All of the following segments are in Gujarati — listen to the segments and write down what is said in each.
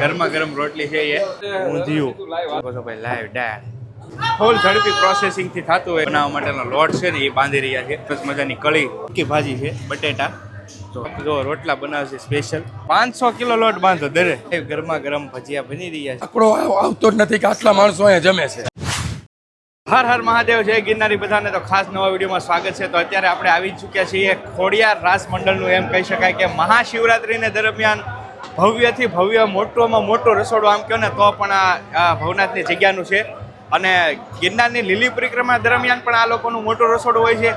ગરમા ગરમ રોટલી છે એ. ઊંધિયું. કહો ભાઈ લાઈવ દાળ ફૂલ ઝડપી પ્રોસેસિંગથી થતું હોય. બનાવવા માટેનો લોટ છે ને એ બાંધી રહ્યા છે. સરસ મજાની કળી. કે ભાજી છે? બટેટા. તો જો રોટલા બનાવશે સ્પેશિયલ પાંચસો કિલો લોટ બાંધો દરે. ગરમા ગરમ ભજીયા બની રહ્યા છે. આપણો આવતો જ નથી કે આટલા માણસો અહીંયા જમે છે. હર હર મહાદેવ જય ગિરનારી બધાને તો ખાસ નવા વિડીયોમાં સ્વાગત છે. તો અત્યારે આપણે આવી ચૂક્યા છીએ ખોડિયાર રાસ મંડળનું એમ કહી શકાય કે મહાશિવરાત્રિને દરમિયાન ભવ્યથી ભવ્ય, મોટોમાં મોટો રસોડું આમ કહો ને, તો પણ આ ભવનાથની જગ્યાનું છે. અને ગિરનારની લીલી પરિક્રમા દરમિયાન પણ આ લોકોનું મોટું રસોડું હોય છે.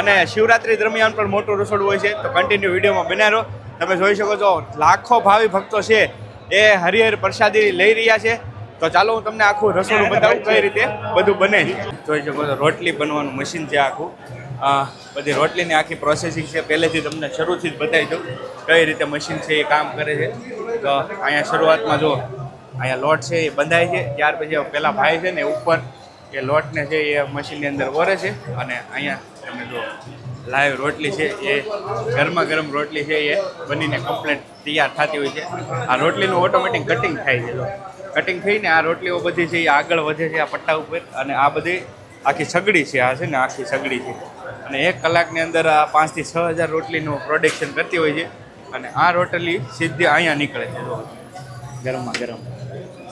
અને શિવરાત્રી દરમિયાન પણ મોટું રસોડું હોય છે. તો કન્ટિન્યુ વિડીયોમાં બનાવો તમે જોઈ શકો છો, લાખો ભાવિ ભક્તો છે. એ હરિહર પ્રસાદી લઈ રહ્યા છે. તો ચાલો હું તમને આખું રસોડું બતાવું કઈ રીતે બધું બને જોઈ શકો છો, રોટલી બનવાનું મશીન છે આખું. બધી રોટલીની આખી પ્રોસેસિંગ છે. પહેલેથી તમને શરૂથી જ બતાવી દઉં કઈ રીતે મશીન છે એ કામ કરે છે. તો અહીંયા શરૂઆતમાં જો અહીંયા લોટ છે એ બંધાય છે. ત્યાર પછી પેલા ભાઈ છે ને ઉપર એ લોટને છે એ મશીનની અંદર ઓરે છે અને અહીંયા તમે જો લાઈવ રોટલી છે એ ગરમા ગરમ રોટલી છે એ બનીને કમ્પ્લેટ તૈયાર થતી હોય છે. આ રોટલીનું ઓટોમેટિક કટિંગ થાય છે. કટિંગ થઈને આ રોટલીઓ બધી છે એ આગળ વધે છે આ પટ્ટા ઉપર અને આ બધી આખી સગડી છે. આ છે ને આખી સગડી છે. અને એક કલાકની અંદર આ પાંચથી છ હજાર રોટલીનું પ્રોડક્શન કરતી હોય છે. અને આ રોટલી સીધી અહીંયા નીકળે છે. જો, ગરમમાં ગરમ.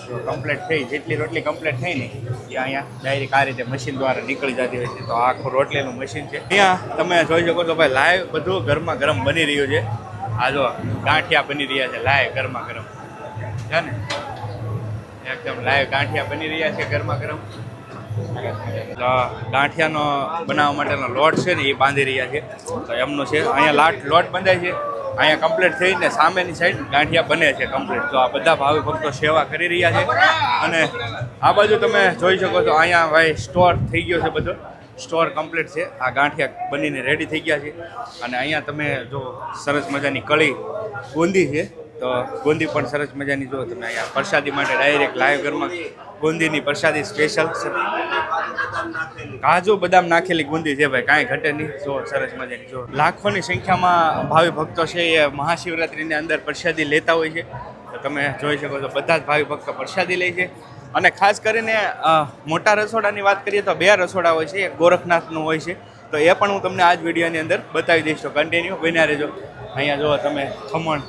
જો કમ્પ્લીટ થઈ, જેટલી રોટલી કમ્પ્લીટ થઈ ને, એ અહીંયા ડાયરેક્ટ આ રીતે મશીન દ્વારા નીકળી જતી હોય છે. તો આખું રોટલીનું મશીન છે. અહીંયા તમે જોઈ શકો છો ભાઈ લાઈવ બધું ગરમા ગરમ બની રહ્યું છે. આ જો, ગાંઠિયા બની રહ્યા છે લાઈવ ગરમા ગરમ. છે ને એકદમ લાઈવ ગાંઠિયા બની રહ્યા છે ગરમા ગરમ. તો ગાંઠિયાનો બનાવવા માટેનો લોટ છે ને એ બાંધી રહ્યા છે. તો એમનો છે, અહીંયા લાટ લોટ બંધાય છે. અહીંયા કમ્પ્લીટ થઈને સામેની સાઈડ ગાંઠિયા બને છે કમ્પ્લીટ તો આ બધા ભાવિ ભક્તો સેવા કરી રહ્યા છે. અને આ બાજુ તમે જોઈ શકો છો, અહીંયા ભાઈ સ્ટોર થઈ ગયો છે બધો. સ્ટોર કમ્પ્લીટ છે. આ ગાંઠિયા બનીને રેડી થઈ ગયા છે. અને અહીંયા તમે જો સરસ મજાની કળી ગોંદી છે, તો બુંદી પણ સરસ મજાની જો તમે અહીંયા પ્રસાદી માટે ડાયરેક્ટ લાઈવ ઘરમાં ગોંદીની પ્રસાદી સ્પેશિયલ કાજુ બદામ નાખેલી ગુંદી છે ભાઈ, કાંઈ ઘટે નહીં. જો, સરસ મજાની, જો. લાખોની સંખ્યામાં ભાવિ ભક્તો છે એ મહાશિવરાત્રિની અંદર પ્રસાદી લેતા હોય છે. તો તમે જોઈ શકો છો, બધા જ ભાવિ ભક્તો પ્રસાદી લે છે. અને ખાસ કરીને મોટા રસોડાની વાત કરીએ તો બે રસોડા હોય છે, એક ગોરખનાથનું હોય છે. તો એ પણ હું તમને આ જ વિડીયોની અંદર બતાવી દઈશ. તો કન્ટિન્યુ બન્યા રહેજો અહીંયા જો તમે ખમણ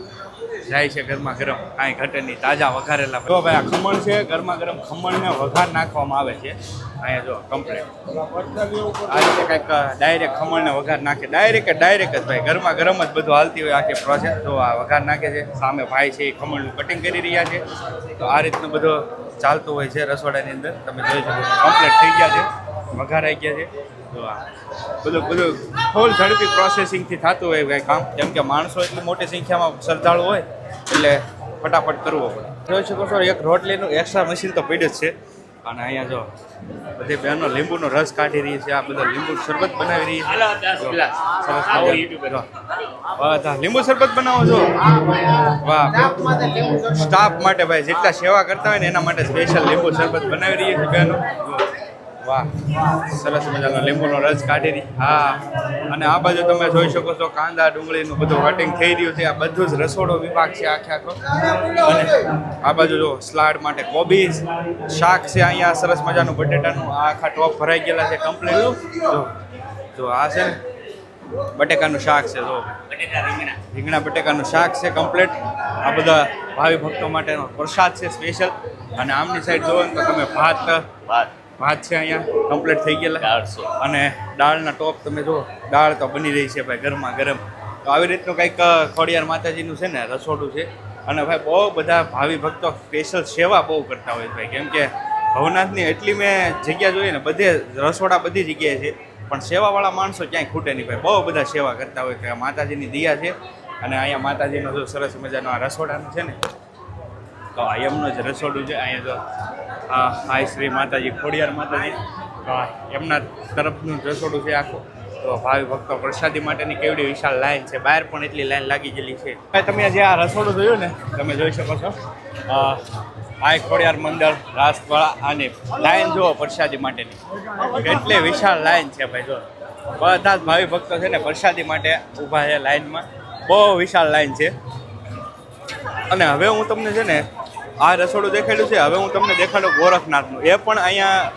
જાય છે ગરમા ગરમ. કાંઈ ઘટે નહીં. તાજા વઘારેલા જો ભાઈ આ ખમણ છે ગરમા ગરમ ખમણને વઘાર નાખવામાં આવે છે. અહીંયા જો કમ્પ્લેટ આ રીતે કંઈક ડાયરેક્ટ ખમણને વઘાર નાખે. ડાયરેક્ટ ડાયરેક્ટ જ ભાઈ. ગરમા ગરમ જ બધું હાલતી હોય આખી પ્રોસેસ તો આ વઘાર નાખે છે સામે ભાઈ છે એ ખમણનું કટિંગ કરી રહ્યા છે. તો આ રીતનું બધું ચાલતું હોય છે રસોડાની અંદર. તમે જોઈ શકો કમ્પ્લેટ થઈ ગયા છે. વઘાર આવી ગયા છે. તો આ બધું બધું ફૂલ ઝડપી પ્રોસેસિંગથી થતું હોય કાંઈ કામ. કેમ કે માણસો એટલી મોટી સંખ્યામાં શ્રદ્ધાળુ હોય એટલે ફટાફટ કરવો પડે. જોઈ શકો છો એક રોટલીનું એક્સ્ટ્રા મશીન તો પડ્યું જ છે. અને અહીંયા જો બધી બહેનો લીંબુનો રસ કાઢી રહી છે. આ બધા લીંબુ શરબત બનાવી રહી છે. બધા લીંબુ શરબત બનાવો છો? વાહ. સ્ટાફ માટે ભાઈ જેટલા સેવા કરતા હોય ને એના માટે સ્પેશિયલ લીંબુ શરબત બનાવી રહી છે બહેનો. વાહ સરસ મજાનો લીંબુનો રસ કાઢી રહી. હા અને આ બાજુ તમે જોઈ શકો છો કાંદા ડુંગળીનું બધું કટિંગ થઈ રહ્યું છે. આ બધું જ રસોડો વિભાગ છે આખે આખો. અને આ બાજુ જો સ્લાડ માટે કોબીજ શાક છે અહીંયા સરસ મજાનું બટેટાનું. આખા ટોપ ભરાઈ ગયેલા છે કમ્પ્લીટ જો જો આ છે ને બટેકાનું શાક છે જો. રીંગણા. બટેકાનું શાક છે કમ્પ્લીટ આ બધા ભાવિ ભક્તો માટેનો પ્રસાદ છે સ્પેશિયલ અને આમની સાઈડ જોવો તો તમે ભાત ભાત. છે અહીંયા કમ્પ્લીટ થઈ ગયેલા. અને દાળના ટોપ તમે જો દાળ તો બની રહી છે ભાઈ ગરમા ગરમ. તો આવી રીતનું કંઈક ખોડિયાર માતાજીનું છે ને રસોડું છે. અને ભાઈ બહુ બધા ભાવિ ભક્તો સ્પેશિયલ સેવા બહુ કરતા હોય છે ભાઈ. કેમ કે ભવનાથની એટલી મેં જગ્યા જોઈએ ને બધે રસોડા બધી જગ્યાએ છે. પણ સેવાવાળા માણસો ક્યાંય ખૂટે નહીં ભાઈ. બહુ બધા સેવા કરતા હોય છે. માતાજીની દિયા છે. અને અહીંયા માતાજીનો જો સરસ મજાનો આ રસોડાનું છે ને તો આ એમનું જ રસોડું છે. અહીંયા જો આ હાય શ્રી માતાજી ખોડિયાર માતાજી. તો એમના તરફનું રસોડું છે આખું. તો ભાવિ ભક્તો પ્રસાદી માટેની કેવડી વિશાળ લાઈન છે. બહાર પણ એટલી લાઈન લાગી ગયેલી છે. ભાઈ તમે જે આ રસોડું જોયું ને? તમે જોઈ શકો છો. આ ખોડિયાર મંડળ રાસવાળા અને લાઈન જુઓ પ્રસાદી માટેની. એટલી વિશાળ લાઈન છે ભાઈ જો બધા જ ભાવિ ભક્તો છે ને પ્રસાદી માટે ઊભા છે લાઈનમાં. બહુ વિશાળ લાઈન છે. અને હવે હું તમને છે ને આ રસોડું દેખાડ્યું છે. હવે હું તમને દેખાડું ગોરખનાથનું. એ પણ અહીંયા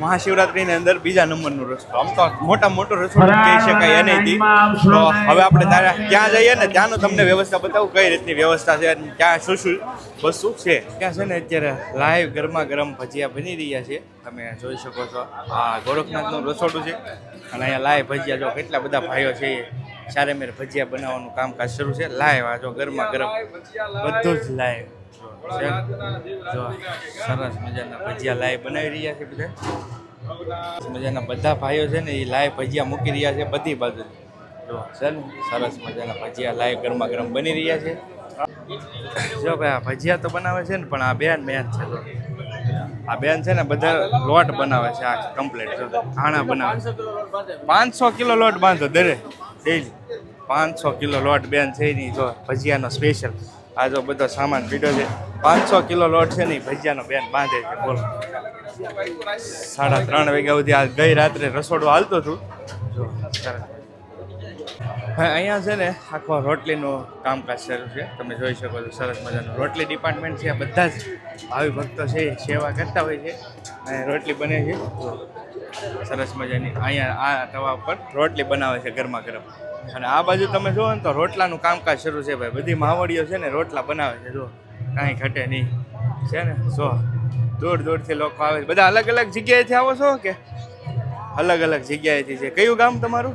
મહાશિવરાત્રીની અંદર બીજા નંબરનું રસ્તો આમ તો મોટા મોટો રસોડું કહી શકાય એને દી. તો હવે આપણે તારા ત્યાં જઈએ ને ત્યાંનું તમને વ્યવસ્થા બતાવું કઈ રીતની વ્યવસ્થા છે અને ક્યાં શું શું વસ્તુ છે? ત્યાં છે ને અત્યારે લાઈવ ગરમા ગરમ ભજીયા બની રહ્યા છે. તમે જોઈ શકો છો આ ગોરખનાથનું રસોડું છે. અને અહીંયા લાઈવ ભજીયા જો કેટલા બધા ભાઈઓ છે એ ચારે મેર ભજીયા બનાવવાનું કામકાજ શરૂ છે. લાઈવ આ જો ગરમા ગરમ બધું જ લાઈવ સરસ મજાના ભજીયા લાઈવ બનાવી રહ્યા છે બધા મજાના બધા ભાઈઓ છે ને, એ લાઈવ ભજીયા મૂકી રહ્યા છે બધી બાજુ. જો ને સરસ મજાના ભજીયા લાઈવ ગરમા ગરમ બની રહ્યા છે. જો ભાઈ, આ ભજીયા તો બનાવે છે ને, પણ આ બેન બેન છે તો. આ બેન છે ને, બધા લોટ બનાવે છે આ કમ્પ્લેટ જો ખાણા બનાવે છે. પાંચસો કિલો લોટ બાંધો દરે ડેલી પાંચસો કિલો લોટ બેન છે એની, જો, ભજીયાનો સ્પેશિયલ આ જો બધો સામાન પીડ્યો છે. પાંચસો કિલો લોટ છે ને ભજીયાનો બેન બાંધે છે. બોલો. સાડા ત્રણ વાગ્યા સુધી આ ગઈ રાત્રે રસોડું હાલતું હતું. જો અહીંયા છે ને આખો રોટલીનું કામકાજ શરૂ છે. તમે જોઈ શકો છો, સરસ મજાનું રોટલી ડિપાર્ટમેન્ટ છે. બધા જ ભાવિ ભક્તો છે સેવા કરતા હોય છે. અને રોટલી બને છે. સરસ મજાની. અહીંયા આ તવા પર રોટલી બનાવે છે ગરમા ગરમ. અને આ બાજુ તમે જુઓ ને તો રોટલાનું કામકાજ શરૂ છે ભાઈ. બધી માવડીઓ છે ને રોટલા બનાવે છે જો કાંઈ ઘટે નહીં. છે ને? જો દૂર દૂરથી લોકો આવે છે. બધા અલગ અલગ જગ્યાએથી આવો છો કે? અલગ અલગ જગ્યાએથી છે. કયું ગામ તમારું?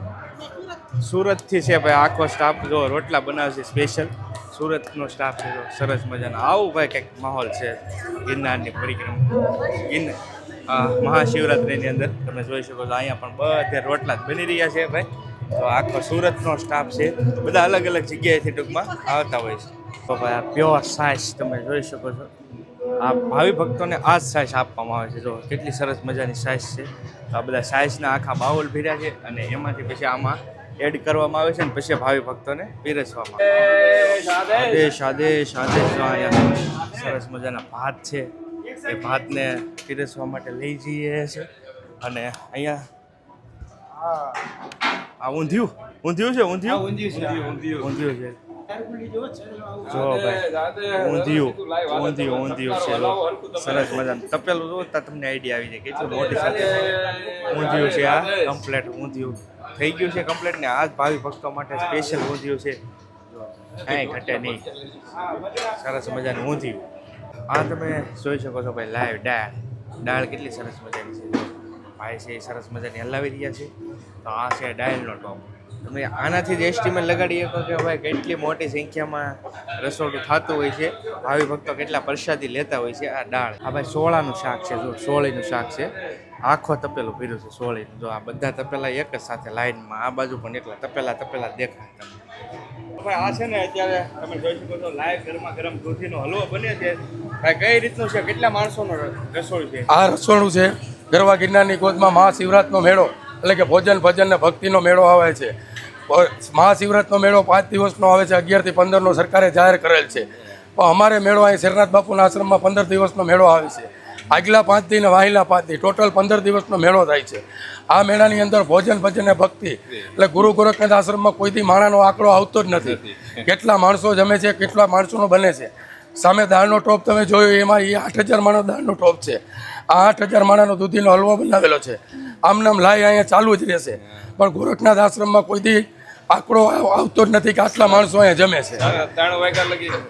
સુરતથી છે ભાઈ. આખો સ્ટાફ જો રોટલા બનાવશે સ્પેશિયલ સુરતનો સ્ટાફ છે સરસ મજાનો. આવું ભાઈ કંઈક માહોલ છે. ગિરનારની પરિક્રમા. ગિરનાર. મહાશિવરાત્રિની અંદર. તમે જોઈ શકો છો, અહીંયા પણ બધે રોટલા જ બની રહ્યા છે ભાઈ. તો આખો સુરતનો સ્ટાફ છે. બધા અલગ અલગ જગ્યાએથી ટૂંકમાં આવતા હોય છે. તો ભાઈ, આ પ્યોર સાઇઝ તમે જોઈ શકો છો. આ ભાવિ ભક્તોને આ જ સાઇઝ આપવામાં આવે છે. જો, કેટલી સરસ મજાની સાઇઝ છે. આ બધા સાઇઝના આખા બાઉલ ભીર્યા છે અને એમાંથી પછી આમાં એડ કરવામાં આવે છે ને પછી ભાવિ ભક્તોને પીરસવામાં આદેશ આદેશ આદેશ. અહીંયા સરસ મજાના ભાત છે. એ ભાતને પીરસવા માટે લઈ જઈએ છે અને અહીંયા આ ઊંધિયું? ઊંધિયું છે ઊંધિયું? ઊંધિયું છે. જો ભાઈ ઊંધિયું ઊંધિયું ઊંધિયું છે સરસ મજાનું. તપેલું જો તમને આઈડિયા આવી જાય કેટલું મોટી સાથે ઊંધિયું છે આ કમ્પ્લેટ ઊંધિયું. થઈ ગયું છે કમ્પ્લેટ ને આ ભાવિ ભક્તો માટે સ્પેશિયલ ઊંધિયું છે. કાંઈ ઘટે નહીં. સરસ મજાનું ઊંધિયું. આ તમે જોઈ શકો છો ભાઈ લાઈવ દાળ દાળ કેટલી સરસ મજાની છે. ભાઈ છે એ સરસ મજાની હલાવી રહ્યા છે. તો આ છે ડાયલનો ટોપ. તમે આનાથી જ એસ્ટિમેટ લગાડી શકો કે ભાઈ કેટલી મોટી સંખ્યામાં રસોડું થતું હોય છે. ભાવિ ભક્તો કેટલા પ્રસાદી લેતા હોય છે આ દાળ. આ ભાઈ સોળાનું શાક છે જો સોળીનું શાક છે. આખો તપેલું પીરું છે સોળીનું. જો આ બધા તપેલા એક જ સાથે લાઈનમાં, આ બાજુ પણ એકલા તપેલા તપેલા દેખાય તમને. ભાઈ આ છે ને અત્યારે તમે જોઈ શકો છો, લાઈવ ગરમા ગરમ દૂધીનો હલવો બને છે. ભાઈ કઈ રીતનું છે? કેટલા માણસોનો રસોડું છે? આ રસોડું છે ગરવા ગિરનારની ગોદમાં મહાશિવરાતનો મેળો, એટલે કે ભોજન ભજન ને ભક્તિનો મેળો આવે છે. મહાશિવરાતનો મેળો પાંચ દિવસનો આવે છે, અગિયારથી પંદરનો સરકારે જાહેર કરેલ છે. પણ અમારે મેળો અહીં શેરનાથ બાપુના આશ્રમમાં પંદર દિવસનો મેળો આવે છે. આગલા પાંચ દી ને વાહિલા પાંચ દી, ટોટલ પંદર દિવસનો મેળો થાય છે. આ મેળાની અંદર ભોજન ભજન ને ભક્તિ, એટલે ગુરુ ગોરખનાથ આશ્રમમાં કોઈથી માણાનો આંકડો આવતો જ નથી. કેટલા માણસો જમે છે, કેટલા માણસોનો બને છે. સામે દાળનો ટોપ તમે જોયો, એમાં એ આઠ હજાર માણસ દાળનો ટોપ છે. આઠ હજાર માણાનો દૂધીનો હલવો બનાવેલો છે. આમ નામ લાય અહીંયા ચાલુ જ રહેશે. પણ ગોરખનાથ આશ્રમમાં કોઈથી આંકડો આવતો જ નથી કે આટલા માણસો અહીંયા જમે છે.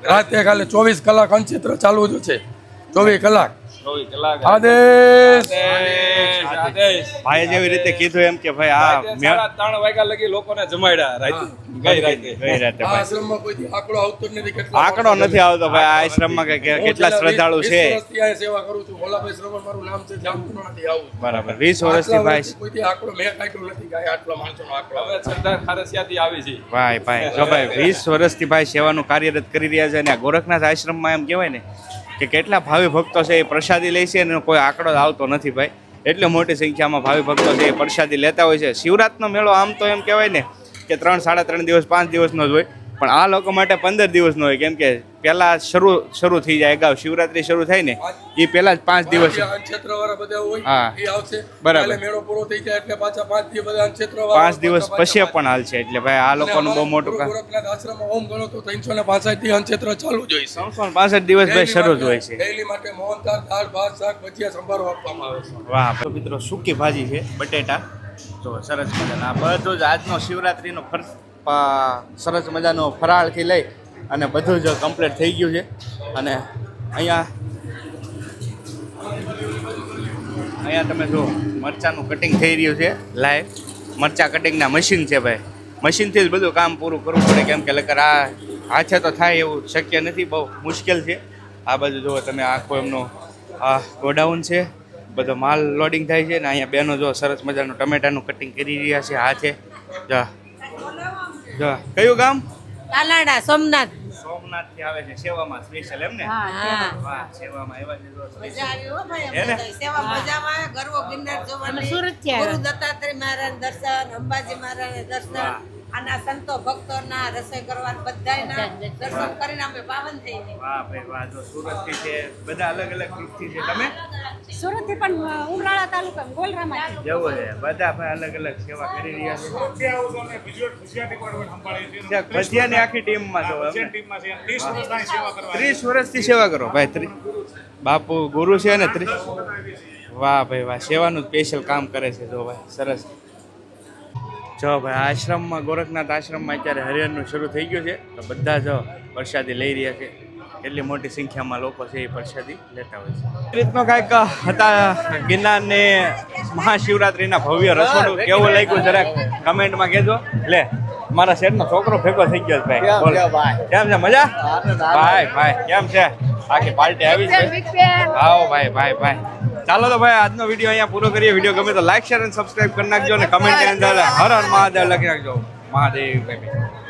રાતે કાલે ચોવીસ કલાક અંચિત્ર ચાલુ જ છે. ચોવીસ કલાક. આદેશ. આદેશ, આદેશ. જેવી રીતે કીધું એમ કે ભાઈ આ રાતે મેળ સાડા ત્રણ વાગ્યા લગી લોકોને જમાડ્યા રાતે ગઈ રાતે. ગઈ રાતે આશ્રમમાં કોઈથી આંકડો આવતો નથી આંકડો નથી આવતો ભાઈ આ આશ્રમમાં કેટલા શ્રદ્ધાળુ વીસ- છે? વીસ સેવા કરું છું. ભોલાભાઈ શ્રવણ મારું નામ છે જામપુરમાંથી આવું. બરાબર. વીસ વર્ષથી ભાઈ વર્ષથી આંકડો મેં કાઢ્યો નથી કે આટલા માણસોનો આંકડો. હવે સરદાર ખારસિયાથી આવી છે. ભાઈ ભાઈ જો ભાઈ વીસ વર્ષથી ભાઈ સેવાનું કાર્યરત કરી રહ્યા છે અને આ ગોરખનાથ આશ્રમમાં એમ કહેવાય ને કે કેટલા ભાવિ ભક્તો છે એ પ્રસાદી લે છે અને કોઈ આંકડો આવતો નથી ભાઈ. એટલે મોટી સંખ્યામાં ભાવિ ભક્તો છે એ પ્રસાદી લેતા હોય છે. શિવરાતનો મેળો આમ તો એમ કહેવાય ને કે ત્રણ, સાડા ત્રણ દિવસ, પાંચ દિવસનો જ હોય. પણ આ લોકો માટે પંદર દિવસનો હોય કેમ કે પહેલા શરૂ શરૂ થઈ જાય અગાઉ. શિવરાત્રી શરૂ થાય ને એ પહેલા જ પાંચ દિવસ અનક્ષેત્ર બધા હોય આવશે. બરાબર. મેળો પૂરો થઈ જાય એટલે પાછા પાંચ દિવસ બધા અનક્ષેત્ર પાંચ દિવસ પછી પણ હાલ છે એટલે ભાઈ આ લોકોનું બહુ મોટું ગોરખનાથ ઓમ ગણો તો ત્રણસો ને પાસઠ દિવસ ભાઈ શરૂ જ હોય છે. ડેલી માટે મોહનથાળ દાળ ભાત શાક ભજીયા સંભારો આપવામાં આવે છે. વાહ. મિત્રો સૂકી ભાજી છે બટેટા. તો સરસ મજાના. આ બધું જ આજનો શિવરાત્રીનો ફર પા- સરસ મજાનો ફરાળથી લઈ અને બધું જ કમ્પ્લીટ થઈ ગયું છે. અને અહીંયા અહીંયા તમે જો મરચાંનું કટિંગ થઈ રહ્યું છે લાઈવ મરચાં કટિંગના મશીન છે ભાઈ. મશીનથી જ બધું કામ પૂરું કરવું પડે, કેમ કે લગર આ હાથે તો થાય એવું શક્ય નથી, બહુ મુશ્કેલ છે. આ બાજુ જુઓ તમે, આખો એમનો આ ગોડાઉન છે. બધો માલ લોડિંગ થાય છે ને અહીંયા બેનો જો સરસ મજાનું ટમેટાનું કટિંગ કરી રહ્યા છે હાથે. જા. કયું ગામ? તાલાડા સોમનાથ. સોમનાથથી આવે છે સેવામાં સ્પેશિયલ એમ ને? હા વાહ સેવામાં આવ્યા છે જો મજા આવી હો ભાઈ. સેવા મજામાં ગરવો ગિરનાર જોવાની. સુરતથી આવ્યા. ગુરુ દત્તાત્રેય મહારાજ દર્શન અંબાજી મહારાજ દર્શન. આના સંતો ભક્તોના રસોઈ કરવા બધાયના દર્શન કરીને અમે પાવન થઈ ગયા વાહ ભાઈ વાહ જો સુરતથી છે બધા અલગ અલગ ગ્રુપથી છે. તમે? સુરતથી પણ ઉમરાળા તાલુકા ગોલરામાં જવું છે. બધા ભાઈ અલગ અલગ સેવા કરી રહ્યા છે. ત્યાં ભજીયાની આખી ટીમમાં જો ત્રીસ વર્ષથી સેવા કરો. ભાઈ ત્રીસ બાપુ ગુરુ છે ને ત્રીસ? વાહ ભાઈ વાહ સેવાનું સ્પેશિયલ કામ કરે છે જો ભાઈ સરસ. જો ભાઈ આશ્રમમાં ગોરખનાથ આશ્રમમાં અત્યારે હરિયરનું શરૂ થઈ ગયું છે. તો બધા જ પ્રસાદી લઈ રહ્યા છે. એટલી મોટી સંખ્યામાં લોકો છે એ પ્રસાદી લેતા હોય છે. એ રીતનો કાંઈક હતા ગિરનારને મહાશિવરાત્રિના ભવ્ય રસોડું કેવું લાગ્યું જરાક કમેન્ટમાં કહેજો. લે મારા શેઠનો છોકરો ભેગો થઈ ગયો ભાઈ. કેમ છે મજા? ભાઈ ભાઈ કેમ છે? આખી પાર્ટી આવી છે. આવો ભાઈ ભાઈ ભાઈ. ચાલો તો ભાઈ, આજનો વીડિયો અહીંયા પૂરો કરીએ. વીડિયો ગમે તો લાઈક શેર અને સબસ્ક્રાઈબ કરી નાખજો અને કમેન્ટ અંદર હર હર મહાદેવ લખી નાખજો. મહાદેવ